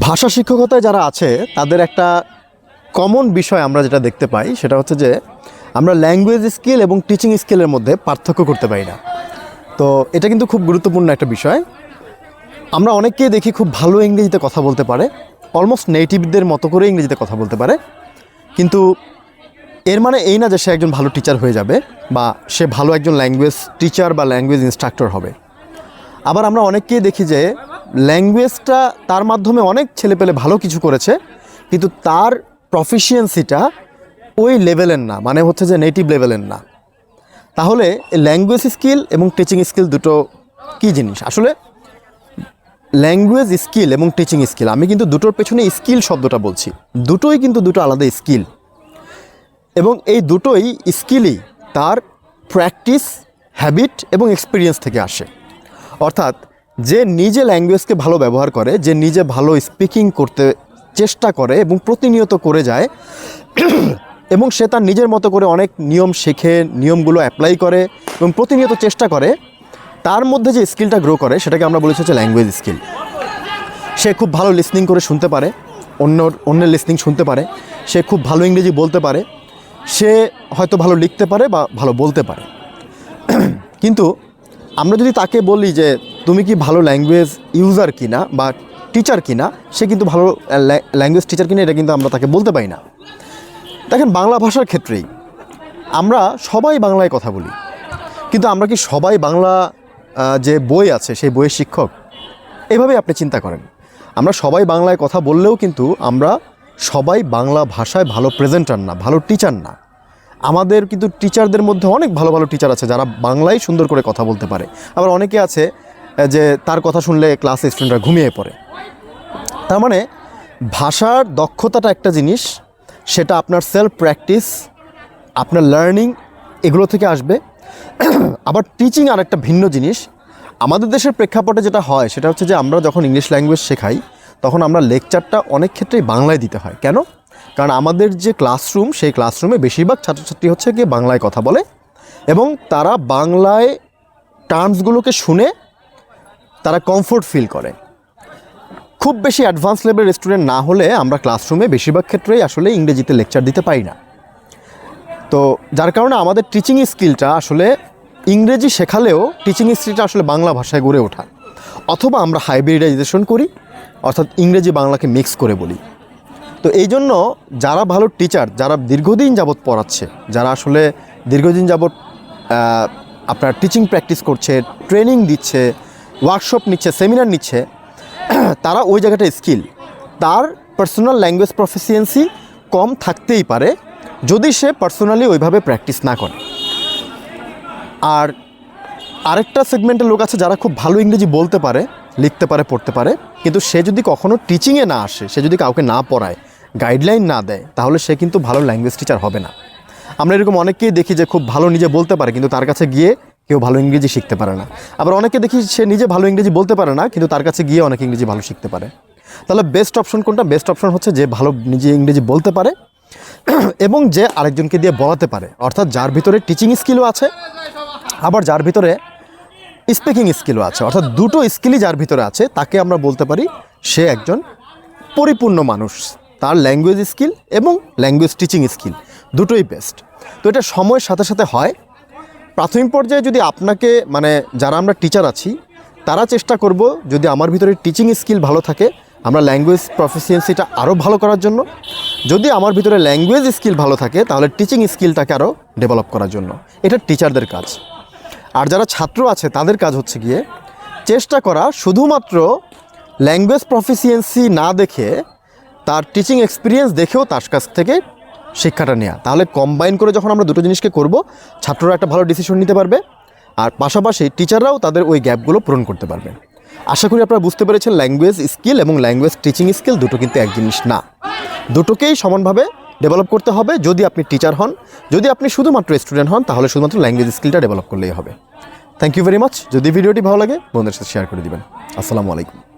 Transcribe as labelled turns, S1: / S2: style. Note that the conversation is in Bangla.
S1: ভাষা শিক্ষকতায় যারা আছে, তাদের একটা কমন বিষয় আমরা যেটা দেখতে পাই, সেটা হচ্ছে যে আমরা ল্যাঙ্গুয়েজ স্কিল এবং টিচিং স্কিলের মধ্যে পার্থক্য করতে পারি না। তো এটা কিন্তু খুব গুরুত্বপূর্ণ একটা বিষয়। আমরা অনেককেই দেখি খুব ভালো ইংরেজিতে কথা বলতে পারে অলমোস্ট নেটিভদের মতো করে ইংরেজিতে কথা বলতে পারে। কিন্তু এর মানে এই না যে সে একজন ভালো টিচার হয়ে যাবে বা সে ভালো একজন ল্যাঙ্গুয়েজ টিচার বা ল্যাঙ্গুয়েজ ইনস্ট্রাক্টর হবে। আবার আমরা অনেককেই দেখি যে ল্যাঙ্গুয়েজটা তার মাধ্যমে অনেক ছেলেপেলে ভালো কিছু করেছে, কিন্তু তার প্রফিসিয়েন্সিটা ওই লেভেলের না মানে হচ্ছে যে নেটিভ লেভেলের না। তাহলে ল্যাঙ্গুয়েজ স্কিল এবং টিচিং স্কিল দুটো কী জিনিস? আসলে ল্যাঙ্গুয়েজ স্কিল এবং টিচিং স্কিল আমি কিন্তু দুটোর পেছনে স্কিল শব্দটা বলছি। দুটোই কিন্তু দুটো আলাদা স্কিল এবং এই দুটোই স্কিলই তার প্র্যাকটিস হ্যাবিট এবং এক্সপিরিয়েন্স থেকে আসে। অর্থাৎ যে নিজে ল্যাঙ্গুয়েজকে ভালো ব্যবহার করে, যে নিজে ভালো স্পিকিং করতে চেষ্টা করে এবং প্রতিনিয়ত করে যায়, এবং সে তার নিজের মতো করে অনেক নিয়ম শেখে, নিয়মগুলো অ্যাপ্লাই করে এবং প্রতিনিয়ত চেষ্টা করে, তার মধ্যে যে স্কিলটা গ্রো করে, সেটাকে আমরা বলেছি হচ্ছে ল্যাঙ্গুয়েজ স্কিল সে খুব ভালো লিসনিং করে শুনতে পারে, অন্য, অন্যের লিসনিং শুনতে পারে, সে খুব ভালো ইংরেজি বলতে পারে, সে হয়তো ভালো লিখতে পারে বা ভালো বলতে পারে। কিন্তু আমরা যদি তাকে বলি যে তুমি কি ভালো ল্যাঙ্গুয়েজ ইউজার কিনা বা টিচার কিনা, সে কিন্তু ভালো ল্যাঙ্গুয়েজ টিচার কিনা, এটা কিন্তু আমরা তাকে বলতে পারি না। দেখেন, বাংলা ভাষার ক্ষেত্রেই আমরা সবাই বাংলায় কথা বলি। কিন্তু আমরা কি সবাই বাংলা যে বই আছে, সেই বইয়ের শিক্ষক? এভাবেই আপনি চিন্তা করেন। আমরা সবাই বাংলায় কথা বললেও কিন্তু আমরা সবাই বাংলা ভাষায় ভালো প্রেজেন্টার না, ভালো টিচার না। আমাদের কিন্তু টিচারদের মধ্যে অনেক ভালো ভালো টিচার আছে যারা বাংলায় সুন্দর করে কথা বলতে পারে। আবার অনেকে আছে যে তার কথা শুনলে ক্লাসে স্টুডেন্টরা ঘুমিয়ে পড়ে। তার মানে ভাষার দক্ষতাটা একটা জিনিস, সেটা আপনার সেলফ প্র্যাকটিস আপনার লার্নিং এগুলো থেকে আসবে। আবার টিচিং আর একটা ভিন্ন জিনিস। আমাদের দেশের প্রেক্ষাপটে যেটা হয়, সেটা হচ্ছে যে আমরা যখন ইংলিশ ল্যাঙ্গুয়েজ শেখাই, তখন আমরা লেকচারটা অনেক ক্ষেত্রেই বাংলায় দিতে হয়। কেন? কারণ আমাদের যে ক্লাসরুম সেই ক্লাসরুমে বেশিরভাগ ছাত্রছাত্রী হচ্ছে গিয়ে বাংলায় কথা বলে এবং তারা বাংলায় টার্মসগুলোকে শুনে তারা কমফোর্ট ফিল করে। খুব বেশি অ্যাডভান্স লেভেলের স্টুডেন্ট না হলে আমরা ক্লাসরুমে বেশিরভাগ ক্ষেত্রেই আসলে ইংরেজিতে লেকচার দিতে পারি না। তো যার কারণে আমাদের টিচিং স্কিলটা আসলে ইংরেজি শেখালেও টিচিং স্কিলটা আসলে বাংলা ভাষায় গড়ে ওঠা। অথবা আমরা হাইব্রিডাইজেশন করি, অর্থাৎ ইংরেজি বাংলাকে মিক্স করে বলি। তো এই জন্য যারা ভালো টিচার যারা দীর্ঘদিন যাবৎ পড়াচ্ছে, যারা আসলে দীর্ঘদিন যাবৎ আপনার টিচিং প্র্যাকটিস করছে ট্রেনিং দিচ্ছে ওয়ার্কশপ নিচ্ছে সেমিনার নিচ্ছে, তারা ওই জায়গাটা স্কিল তার পার্সোনাল ল্যাঙ্গুয়েজ প্রফিসিয়েন্সি কম থাকতেই পারে যদি সে পার্সোনালি ওইভাবে প্র্যাকটিস না করে। আর আরেকটা সেগমেন্টের লোক আছে যারা খুব ভালো ইংরেজি বলতে পারে, লিখতে পারে, পড়তে পারে, কিন্তু সে যদি কখনো টিচিংয়ে না আসে, সে যদি কাউকে না পড়ায় গাইডলাইন না দেয়, তাহলে সে কিন্তু ভালো ল্যাঙ্গুয়েজ টিচার হবে না। আমরা এরকম অনেককেই দেখি যে খুব ভালো নিজে বলতে পারে, কিন্তু তার কাছে গিয়ে কেউ ভালো ইংরেজি শিখতে পারে না। আবার অনেকে দেখি সে নিজে ভালো ইংরেজি বলতে পারে না, কিন্তু তার কাছে গিয়ে অনেক ইংরেজি ভালো শিখতে পারে। তাহলে বেস্ট অপশন কোনটা? বেস্ট অপশন হচ্ছে যে ভালো নিজে ইংরেজি বলতে পারে এবং যে আরেকজনকে দিয়ে বলাতে পারে। অর্থাৎ যার ভিতরে টিচিং স্কিলও আছে, আবার যার ভিতরে স্পিকিং স্কিলও আছে। অর্থাৎ দুটো স্কিলই যার ভিতরে আছে, তাকে আমরা বলতে পারি সে একজন পরিপূর্ণ মানুষ, তার ল্যাঙ্গুয়েজ স্কিল এবং ল্যাঙ্গুয়েজ টিচিং স্কিল দুটোই বেস্ট তো এটা সময়ের সাথে সাথে হয় প্রাথমিক পর্যায়ে যদি আপনাকে মানে যারা আমরা টিচার আছি, তারা চেষ্টা করব যদি আমার ভিতরে টিচিং স্কিল ভালো থাকে, আমরা ল্যাঙ্গুয়েজ প্রফিসিয়েন্সিটা আরও ভালো করার জন্য। যদি আমার ভিতরে ল্যাঙ্গুয়েজ স্কিল ভালো থাকে, তাহলে টিচিং স্কিলটাকে আরও ডেভেলপ করার জন্য। এটা টিচারদের কাজ। আর যারা ছাত্র আছে, তাদের কাজ হচ্ছে গিয়ে চেষ্টা করা শুধুমাত্র ল্যাঙ্গুয়েজ প্রফিসিয়েন্সি না দেখে, তার টিচিং এক্সপিরিয়েন্স দেখেও তার কাছ থেকে শিক্ষাটা নেওয়া তাহলে কম্বাইন করে যখন আমরা দুটো জিনিসকে করব, ছাত্ররা একটা ভালো ডিসিশন নিতে পারবে, আর পাশাপাশি টিচাররাও তাদের ওই গ্যাপগুলো পূরণ করতে পারবে। আশা করি আপনারা বুঝতে পেরেছেন ল্যাঙ্গুয়েজ স্কিল এবং ল্যাঙ্গুয়েজ টিচিং স্কিল দুটো কিন্তু এক জিনিস না। দুটোকেই সমানভাবে ডেভেলপ করতে হবে যদি আপনি টিচার হন। যদি আপনি শুধুমাত্র স্টুডেন্ট হন, তাহলে শুধুমাত্র ল্যাঙ্গুয়েজ স্কিলটা ডেভেলপ করলেই হবে। থ্যাংক ইউ ভেরি মাচ যদি ভিডিওটি ভালো লাগে, বন্ধুদের সাথে শেয়ার করে দিবেন। আসসালামু আলাইকুম।